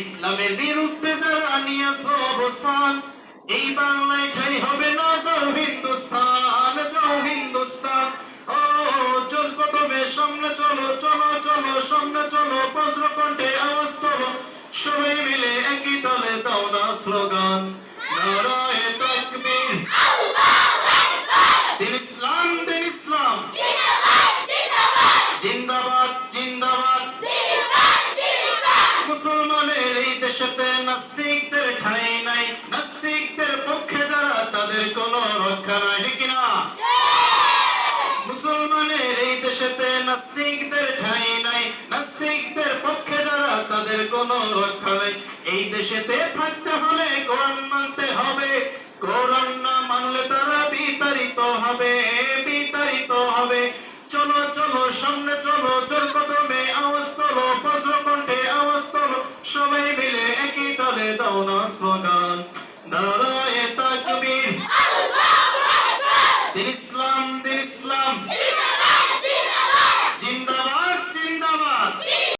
ইসলামের বিরুদ্ধে যারা নিয়েছে অবস্থান এই বাংলায় ঠাই হবে না যাও হিন্দুস্তান যাও হিন্দুস্তান। ও চল কদমে সামনে চলো চলো চলো সামনে চলো বজ্রকণ্ঠে আওয়াজ সবাই মিলে একই দলে দাও না স্লোগান। নারায়ে তাকবীর। দিন ইসলাম দিন ইসলাম। জিন্দাবাদ। জিন্দাবাদ। মুসলমানের এই দেশেতে নাস্তিকদের ঠাই নাই। নাস্তিকদের পক্ষে যারা, তাদের কোনো রক্ষা নাই, ঠিক না মুসলমানের এই দেশেতে নাস্তিকদের নাই। নাস্তিকদের পক্ষে যারা, তাদের রক্ষা নাই। এই দেশেতে থাকতে হলে কোরআন মানতে হবে। কোরআন না মানলে তারা বিতাড়িত হবে বিতাড়িত হবে। চলো চলো, সামনে চলো, জোর সবাই মিলে একই দলে দাও না স্লোগান। নারায়ে তাকবীর। দিন ইসলাম দিন ইসলাম।